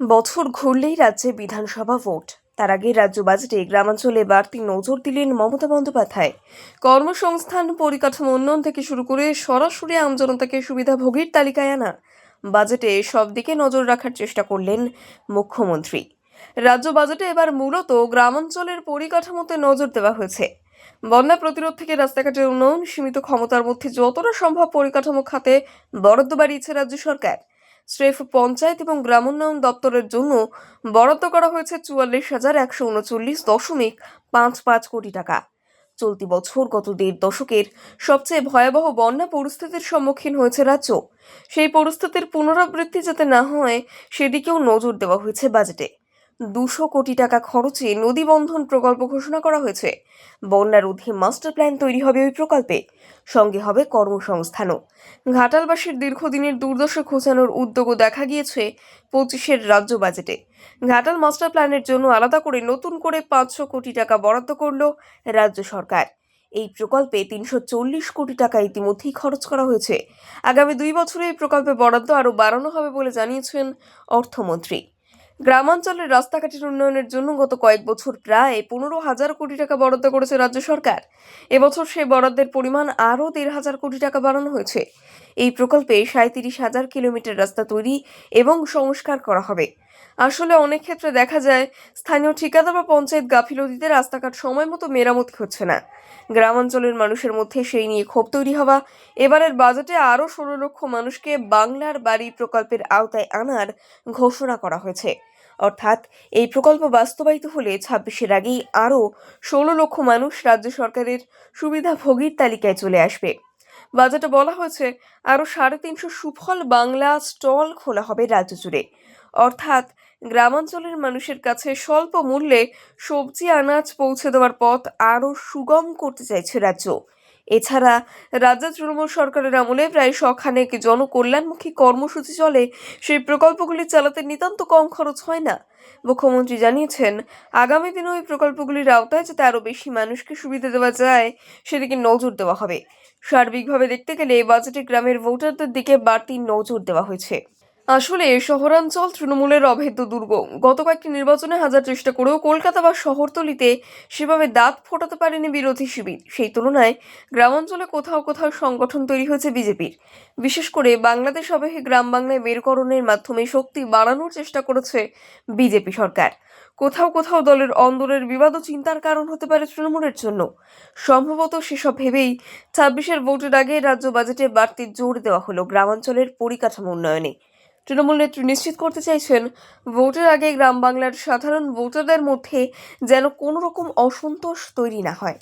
বছর ঘুরলেই রাজ্যে বিধানসভা ভোট। তার আগে রাজ্য বাজেটে গ্রামাঞ্চলে বাড়তি নজর দিলেন মমতা বন্দ্যোপাধ্যায়। কর্মসংস্থান পরিকাঠামো উন্নয়ন থেকে শুরু করে সরাসরি আমজনতাকে সুবিধাভোগীর তালিকায় আনা। বাজেটে সব দিকে নজর রাখার চেষ্টা করলেন মুখ্যমন্ত্রী। রাজ্য বাজেটে এবার মূলত গ্রামাঞ্চলের পরিকাঠামোতে নজর দেওয়া হয়েছে। বন্যা প্রতিরোধ থেকে রাস্তাঘাটের উন্নয়ন, সীমিত ক্ষমতার মধ্যে যতটা সম্ভব পরিকাঠামো খাতে বরাদ্দ বাড়িয়েছে রাজ্য সরকার। স্রেফ পঞ্চায়েত এবং গ্রামোন্নয়ন দপ্তরের জন্য বরাদ্দ করা হয়েছে চুয়াল্লিশ হাজার একশো উনচল্লিশ দশমিক পাঁচ পাঁচ কোটি টাকা। চলতি বছর গত দেড় দশকের সবচেয়ে ভয়াবহ বন্যা পরিস্থিতির সম্মুখীন হয়েছে রাজ্য। সেই পরিস্থিতির পুনরাবৃত্তি যাতে না হয়, সেদিকেও নজর দেওয়া হয়েছে বাজেটে। দুশো কোটি টাকা খরচে নদী বন্ধন প্রকল্প ঘোষণা করা হয়েছে। বন্যার অধীন মাস্টার প্ল্যান তৈরি হবে ওই প্রকল্পে। সঙ্গে হবে কর্মসংস্থানও। ঘাটালবাসীর দীর্ঘদিনের দুর্দশা খোঁচানোর উদ্যোগও দেখা গিয়েছে পঁচিশের রাজ্য বাজেটে। ঘাটাল মাস্টার প্ল্যানের জন্য আলাদা করে নতুন করে পাঁচশো কোটি টাকা বরাদ্দ করল রাজ্য সরকার। এই প্রকল্পে তিনশো চল্লিশ কোটি টাকা ইতিমধ্যেই খরচ করা হয়েছে। আগামী দুই বছরে এই প্রকল্পে বরাদ্দ আরও বাড়ানো হবে বলে জানিয়েছেন অর্থমন্ত্রী। গ্রামাঞ্চলের রাস্তাঘাটের উন্নয়নের জন্য গত কয়েক বছর প্রায় পনেরো হাজার কোটি টাকা বরাদ্দ করেছে রাজ্য সরকার। এবছর সেই বরাদ্দের পরিমাণ আরও দেড় হাজার কোটি টাকা বাড়ানো হয়েছে। এই প্রকল্পে সাঁত্রিশ হাজার কিলোমিটার রাস্তা তৈরি এবং সংস্কার করা হবে। আসলে অনেক ক্ষেত্রে দেখা যায় স্থানীয় ঠিকাদার বা পঞ্চায়েত গাফিলতিতে রাস্তাঘাট সময় মতো মেরামত হচ্ছে না। গ্রামাঞ্চলের মানুষের মধ্যে সেই নিয়ে ক্ষোভ তৈরি হওয়া, এবারের বাজেটে আরও ষোলো লক্ষ মানুষকে বাংলার বাড়ি প্রকল্পের আওতায় আনার ঘোষণা করা হয়েছে। অর্থাৎ এই প্রকল্প বাস্তবায়িত হলে ছাব্বিশের আগেই আরও ষোলো লক্ষ মানুষ রাজ্য সরকারের সুবিধাভোগীর তালিকায় চলে আসবে। বাজেটে বলা হয়েছে, আরও সাড়ে তিনশো সুফল বাংলা স্টল খোলা হবে রাজ্য জুড়ে। অর্থাৎ গ্রামাঞ্চলের মানুষের কাছে স্বল্প মূল্যে সবজি, আনাজ পৌঁছে দেওয়ার পথ আরও সুগম করতে চাইছে রাজ্য। এছাড়া রাজ্য তৃণমূল সরকারের আমলে প্রায় শখানেক জনকল্যাণমুখী কর্মসূচি চলে, সেই প্রকল্পগুলি চালাতে নিতান্ত কম খরচ হয় না। মুখ্যমন্ত্রী জানিয়েছেন, আগামী দিনে ওই প্রকল্পগুলির আওতায় যাতে আরও বেশি মানুষকে সুবিধা দেওয়া যায়, সেদিকে নজর দেওয়া হবে। সার্বিকভাবে দেখতে গেলে বাজেটে গ্রামের ভোটারদের দিকে বাড়তি নজর দেওয়া হয়েছে। আসলে শহরাঞ্চল তৃণমূলের অভেদ্য দুর্গ গত কয়েকটি নির্বাচনে হাজার চেষ্টা করেও কলকাতা বা শহরতলিতে সেভাবে দাঁত ফোটাতে পারেনি বিরোধী শিবির। সেই তুলনায় গ্রামাঞ্চলে কোথাও কোথাও সংগঠন তৈরি হয়েছে বিজেপির। বিশেষ করে বাংলাদেশ আবহে গ্রাম বাংলায় মেরুকরণের মাধ্যমে শক্তি বাড়ানোর চেষ্টা করেছে বিজেপি সরকার। কোথাও কোথাও দলের অন্দরের বিবাদ ও চিন্তার কারণ হতে পারে তৃণমূলের জন্য। সম্ভবত সেসব ভেবেই ছাব্বিশের ভোটের আগে রাজ্য বাজেটে বাড়তি জোর দেওয়া হলো গ্রামাঞ্চলের পরিকাঠামো উন্নয়নে। তৃণমূল নেত্রী নিশ্চিত করতে চাইছেন, ভোটের আগে গ্রাম বাংলার সাধারণ ভোটারদের মধ্যে যেন কোনো রকম অসন্তোষ তৈরি না হয়।